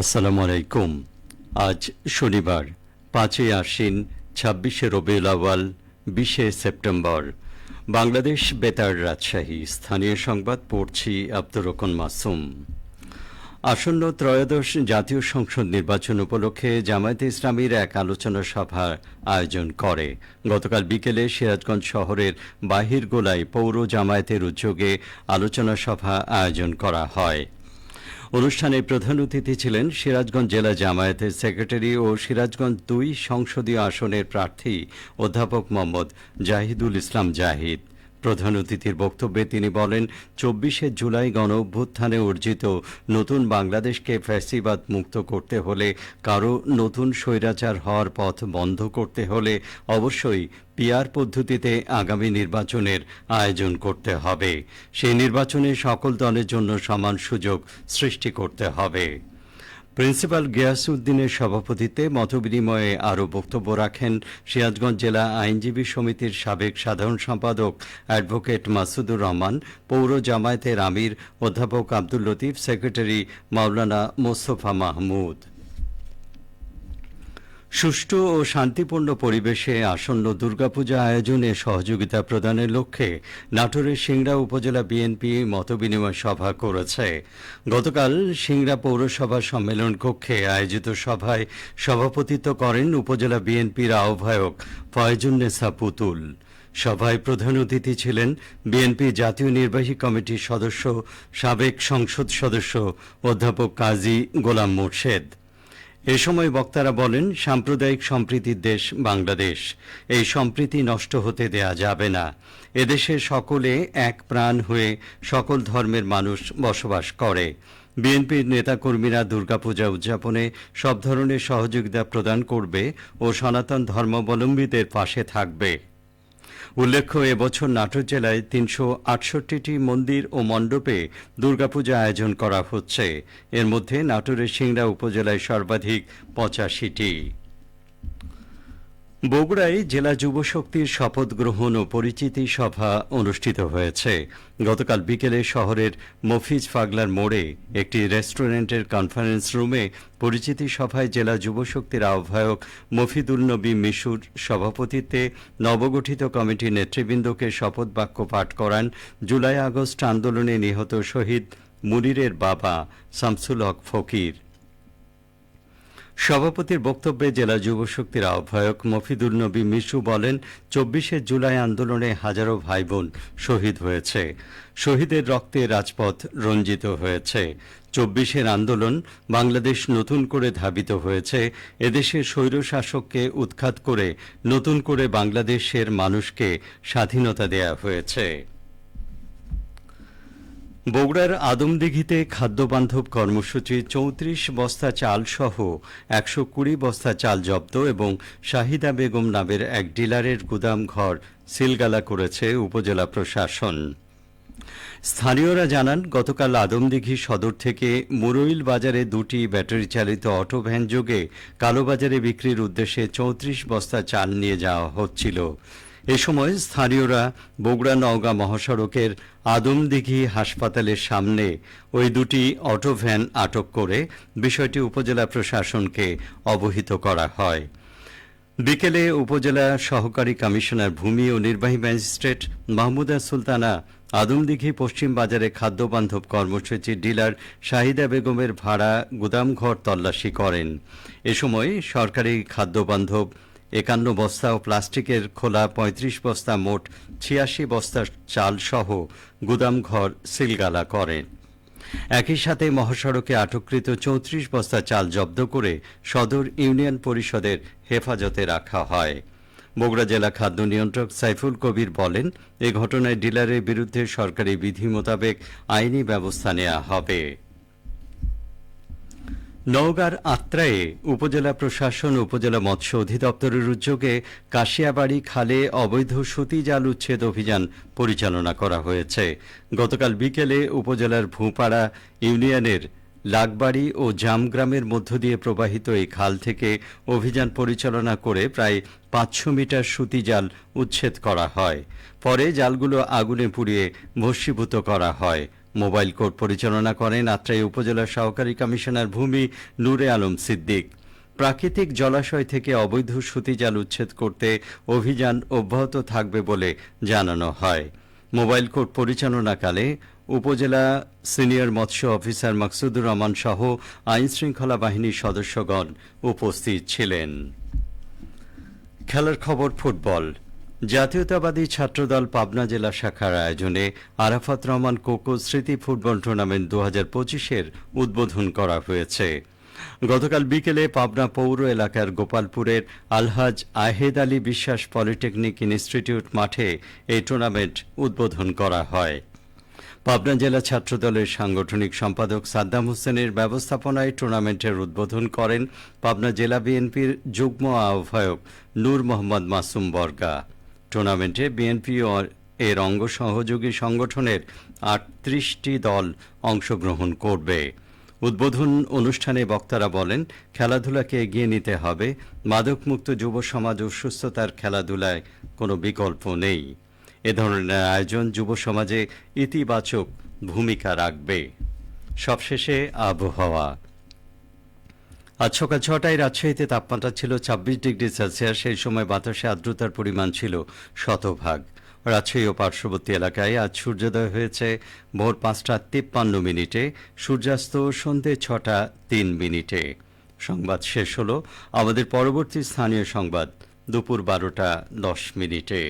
আসসালামু আলাইকুম। আজ শনিবার, পাঁচই আশ্বিন, ছাব্বিশে রবিউল আওয়াল বিশে সেপ্টেম্বর। বাংলাদেশ বেতার রাজশাহী, স্থানীয় সংবাদ পড়ছি আব্দুর রকন মাসুম। আসন্ন ত্রয়োদশ জাতীয় সংসদ নির্বাচন উপলক্ষে জামায়াতে ইসলামীর এক আলোচনা সভার আয়োজন করে। গতকাল বিকেলে সিরাজগঞ্জ শহরের বাহিরগোলায় পৌর জামায়াতের উদ্যোগে আলোচনা সভা আয়োজন করা হয়। অনুষ্ঠানে প্রধান অতিথি ছিলেন সিরাজগঞ্জ জেলা জামায়াতের সেক্রেটারি ও সিরাজগঞ্জ দুই সংসদীয় আসনের প্রার্থী অধ্যাপক মোহাম্মদ জাহিদুল ইসলাম জাহিদ। প্রধান অতিথির বক্তব্যে তিনি বলেন, চব্বিশে জুলাই গণ অভ্যুত্থানে অর্জিত নতুন বাংলাদেশকে ফ্যাসিবাদ মুক্ত করতে হলে, কারও নতুন স্বৈরাচার হওয়ার পথ বন্ধ করতে হলে অবশ্যই পিয়ার পদ্ধতিতে আগামী নির্বাচনের আয়োজন করতে হবে। সেই নির্বাচনে সকল দলের জন্য সমান সুযোগ সৃষ্টি করতে হবে। প্রিন্সিপাল গিয়াসউদ্দিনের সভাপতিত্বে মতবিনিময়ে আরও বক্তব্য রাখেন সিরাজগঞ্জ জেলা আইনজীবী সমিতির সাবেক সাধারণ সম্পাদক অ্যাডভোকেট মাসুদুর রহমান, পৌর জামায়াতের আমির অধ্যাপক আব্দুল লতিফ, সেক্রেটারি মাওলানা মোস্তফা মাহমুদ। সুষ্ঠু ও শান্তিপূর্ণ পরিবেশে আসন্ন দুর্গাপূজা আয়োজনে সহযোগিতা প্রদানের লক্ষ্যে নাটোরের সিংড়া উপজেলা বিএনপি মতবিনিময় সভা করেছে। গতকাল সিংড়া পৌরসভা সম্মেলন কক্ষে আয়োজিত সভায় সভাপতিত্ব করেন উপজেলা বিএনপির আহ্বায়ক ফয়জুন্নেসা পুতুল। সভায় প্রধান অতিথি ছিলেন বিএনপি জাতীয় নির্বাহী কমিটির সদস্য, সাবেক সংসদ সদস্য অধ্যাপক কাজী গোলাম মোর্শেদ। এ সময় বক্তারা বলেন, সাম্প্রদায়িক সম্প্রীতির দেশ বাংলাদেশ। এই সম্প্রীতি নষ্ট হতে দেয়া যাবে না। এদেশে সকলে এক প্রাণ হয়ে সকল ধর্মের মানুষ বসবাস করে। বিএনপির নেতাকর্মীরা দুর্গাপূজা উদযাপনে সব ধরনের সহযোগিতা প্রদান করবে ও সনাতন ধর্মাবলম্বীদের পাশে থাকবে। উল্লেখ্য, এবছর নাটোর জেলায় তিনশো আটষট্টিটি মন্দির ও মণ্ডপে দুর্গাপূজা আয়োজন করা হচ্ছে। এর মধ্যে নাটোরের সিংড়া উপজেলায় সর্বাধিক পঁচাশিটি। বগুড়ায় জেলা যুব শক্তির শপথ গ্রহণ ও পরিচিতি সভা অনুষ্ঠিত হয়েছে। গতকাল বিকেলে শহরের মফিজ ফাগলার মোড়ে একটি রেস্টুরেন্টের কনফারেন্স রুমে পরিচিতি সভায় জেলা যুব শক্তির আহ্বায়ক মফিদুল নবী মিশুর সভাপতিত্বে নবগঠিত কমিটির নেতৃবৃন্দকে শপথ বাক্য পাঠ করান জুলাই আগস্ট আন্দোলনে নিহত শহীদ মুনিরের বাবা শামসুল হক ফকির। সভাপতির বক্তব্যে জেলা যুব শক্তির আহ্বায়ক মফিদুল নবী মিশু বলেন, চব্বিশে জুলাই আন্দোলনে হাজারো ভাই বোন শহীদ হয়েছে। শহীদের রক্তে রাজপথ রঞ্জিত হয়েছে। চব্বিশের আন্দোলন বাংলাদেশ নতুন করে ধাবিত হয়েছে। এদেশের স্বৈরশাসককে উৎখাত করে নতুন করে বাংলাদেশের মানুষকে স্বাধীনতা দেয়া হয়েছে। বগুড়ার আদমদিঘিতে খাদ্যবান্ধব কর্মসূচি, চৌত্রিশ বস্তা চাল সহ একশো কুড়ি বস্তা চাল জব্দ এবং শাহিদা বেগম নামের এক ডিলারের গুদাম ঘর সিলগালা করেছে উপজেলা প্রশাসন। স্থানীয়রা জানান, গতকাল আদমদিঘি সদর থেকে মুরইল বাজারে দুটি ব্যাটারি চালিত অটো ভ্যান যোগে কালোবাজারে বিক্রির উদ্দেশ্যে চৌত্রিশ বস্তা চাল নিয়ে যাওয়া হচ্ছিল। এ সময় স্থানীয়রা বগুড়া নওগাঁ মহাসড়কের আদমদিঘি হাসপাতালের সামনে ওই দুটি অটো ভ্যান আটক করে বিষয়টি উপজেলা প্রশাসনকে অবহিত করা হয়। বিকেলে উপজেলা সহকারী কমিশনার ভূমি ও নির্বাহী ম্যাজিস্ট্রেট মাহমুদা সুলতানা আদমদিঘি পশ্চিম বাজারে খাদ্যবান্ধব কর্মসূচির ডিলার শাহিদা বেগমের ভাড়া গুদামঘর তল্লাশি করেন। এ সময় সরকারি খাদ্যবান্ধব একান্ন বস্তা ও প্লাস্টিকের খোলা ৩৫ বস্তা মোট ছিয়াশি বস্তা চাল সহ গুদামঘর সিলগালা করেন একই সাথে মহাসড়কে আটককৃত চৌত্রিশ বস্তা চাল জব্দ করে সদর ইউনিয়ন পরিষদের হেফাজতে রাখা হয়। বগুড়া জেলা খাদ্য নিয়ন্ত্রক সাইফুল কবির বলেন, এ ঘটনায় ডিলারের বিরুদ্ধে সরকারি বিধি মোতাবেক আইনি ব্যবস্থা নেওয়া হবে। নওগাঁর আত্রায়ে উপজেলা প্রশাসন উপজেলা মৎস্য অধিদপ্তরের উদ্যোগে কাশিয়াবাড়ি খালে অবৈধ সুতি জাল উচ্ছেদ অভিযান পরিচালনা করা হয়েছে। গতকাল বিকেলে উপজেলার ভূপাড়া ইউনিয়নের লাগবাড়ি ও জামগ্রামের মধ্য দিয়ে প্রবাহিত এই খাল থেকে অভিযান পরিচালনা করে প্রায় পাঁচশো মিটার সুতি জাল উচ্ছেদ করা হয়। পরে জালগুলো আগুনে পুড়িয়ে ভস্মীভূত করা হয়। মোবাইল কোর্ট পরিচালনা করেন আত্রাই উপজেলা সহকারী কমিশনার ভূমি নূরে আলম সিদ্দিক। প্রাকৃতিক জলাশয় থেকে অবৈধ সুতিজাল উচ্ছেদ করতে অভিযান অব্যাহত থাকবে বলে জানানো হয়। মোবাইল কোর্ট পরিচালনাকালে উপজেলা সিনিয়র মৎস্য অফিসার মাকসুদুর রহমান সহ আইন শৃঙ্খলা বাহিনীর সদস্যগণ উপস্থিত ছিলেন। খেলার খবর ফুটবল। জাতীয়তাবাদী ছাত্রদল পাবনা জেলা শাখার আয়োজনে আরাফাত রহমান কোকো স্মৃতি ফুটবল টুর্নামেন্ট দু হাজার পঁচিশের উদ্বোধন করা হয়েছে। গতকাল বিকেলে পাবনা পৌর এলাকার গোপালপুরের আলহাজ আহেদ আলী বিশ্বাস পলিটেকনিক ইনস্টিটিউট মাঠে এই টুর্নামেন্ট উদ্বোধন করা হয়। পাবনা জেলা ছাত্রদলের সাংগঠনিক সম্পাদক সাদ্দাম হোসেনের ব্যবস্থাপনায় টুর্নামেন্টের উদ্বোধন করেন পাবনা জেলা বিএনপির যুগ্ম আহ্বায়ক নূর মোহাম্মদ মাসুম বর্গা। টুর্নামেন্টে বিএনপি ও এর অঙ্গ সহযোগী সংগঠনের আটত্রিশটি দল অংশগ্রহণ করবে। উদ্বোধন অনুষ্ঠানে বক্তারা বলেন, খেলাধুলাকে এগিয়ে নিতে হবে। মাদকমুক্ত যুব সমাজ ও সুস্থতার খেলাধুলায় কোনো বিকল্প নেই। এ ধরনের আয়োজন যুব সমাজে ইতিবাচক ভূমিকা রাখবে। সবশেষে আবহাওয়া। আজ সকাল ছটায় রাজশাহীতে তাপমাত্রা ছিল ছাব্বিশ ডিগ্রি সেলসিয়াস, সেই সময় বাতাসে আর্দ্রতার পরিমাণ ছিল শতভাগ। রাজশাহী ও পার্শ্ববর্তী এলাকায় আজ সূর্যোদয় হয়েছে ভোর পাঁচটা তিপ্পান্ন মিনিটে, সূর্যাস্ত সন্ধে ছটা তিন মিনিটে। সংবাদ শেষ হলো আমাদের পরবর্তী স্থানীয় সংবাদ, দুপুর বারোটা দশ মিনিটে।